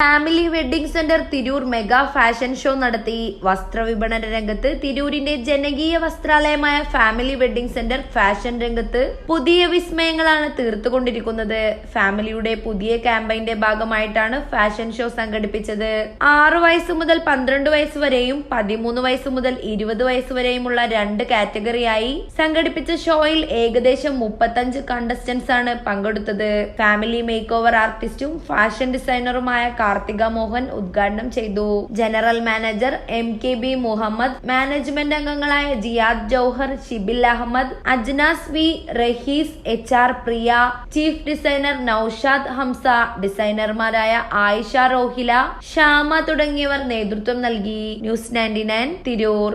Family wedding centre Tirur mega fashion show നടത്തി. വസ്ത്രവിപണന രംഗത്ത് തിരൂരിന്റെ ജനകീയ വസ്ത്രാലയമായ ഫാമിലി വെഡിംഗ് സെന്റർ ഫാഷൻ രംഗത്ത് പുതിയ വിസ്മയങ്ങളാണ് തീർത്തുകൊണ്ടിരിക്കുന്നത്. ഫാമിലിയുടെ പുതിയ ക്യാമ്പയിന്റെ ഭാഗമായിട്ടാണ് ഫാഷൻ ഷോ സംഘടിപ്പിച്ചത്. ആറു വയസ്സ് മുതൽ പന്ത്രണ്ട് വയസ്സ് വരെയും പതിമൂന്ന് വയസ്സ് മുതൽ ഇരുപത് വയസ്സ് വരെയുമുള്ള രണ്ട് കാറ്റഗറിയായി സംഘടിപ്പിച്ച ഷോയിൽ ഏകദേശം മുപ്പത്തഞ്ച് കണ്ടസ്റ്റന്റ്സ് ആണ് പങ്കെടുത്തത്. ഫാമിലി മേക്ക് ഓവർ ആർട്ടിസ്റ്റും ഫാഷൻ ഡിസൈനറുമായ കാർത്തിക മോഹൻ ഉദ്ഘാടനം ചെയ്തു. General manager M K B Muhammad management അംഗങ്ങളായ Jiyad Jouhar Shibil Ahammed Ajnas V Rahees H R Priya chief designer Noushad Hamza ഡിസൈനർമാരായ Ayisha Rohila Shama തുടങ്ങിയവർ നേതൃത്വം നൽകി. News ninety nine Tirur.